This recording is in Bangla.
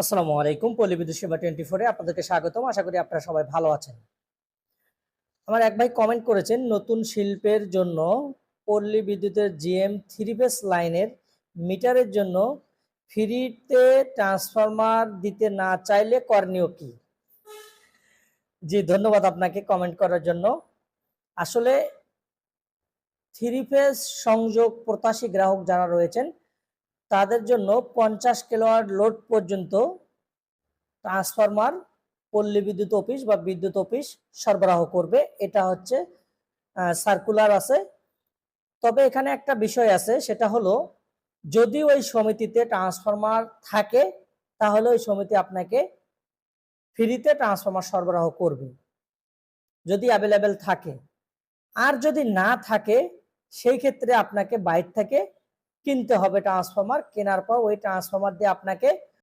আসসালামু আলাইকুম, পল্লী বিদ্যুৎ সেবা টোয়েন্টি ফোরে আপনাদেরকে স্বাগতম। আশা করি আপনারা সবাই ভালো আছেন। আমার এক ভাই কমেন্ট করেছেন, নতুন শিল্পের জন্য পল্লী বিদ্যুতের জিএম থ্রি ফেস লাইনের মিটারের জন্য ফ্রিতে ট্রান্সফরমার দিতে না চাইলে করণীয় কি? জি, ধন্যবাদ আপনাকে কমেন্ট করার জন্য। আসলে থ্রি ফেস সংযোগ প্রত্যাশী গ্রাহক যারা রয়েছেন তাদের জন্য পঞ্চাশ কিলোয়াট লোড পর্যন্ত ট্রান্সফরমার, পল্লী বিদ্যুৎ অফিস বা বিদ্যুৎ অফিস সরবরাহ করবে। এটা হচ্ছে সার্কুলার আছে। তবে এখানে একটা বিষয় আছে, সেটা হলো যদি ওই সমিতিতে ট্রান্সফরমার থাকে, তাহলে ওই সমিতি আপনাকে ফ্রিতে ট্রান্সফরমার সরবরাহ করবে, যদি অ্যাভেলেবেল থাকে। আর যদি না থাকে, সেই ক্ষেত্রে আপনাকে বাইর থেকে কিনতে হবে ট্রান্সফর্মার কেনার পর ওই ট্রান্সফর্মার দিয়ে আপনাকে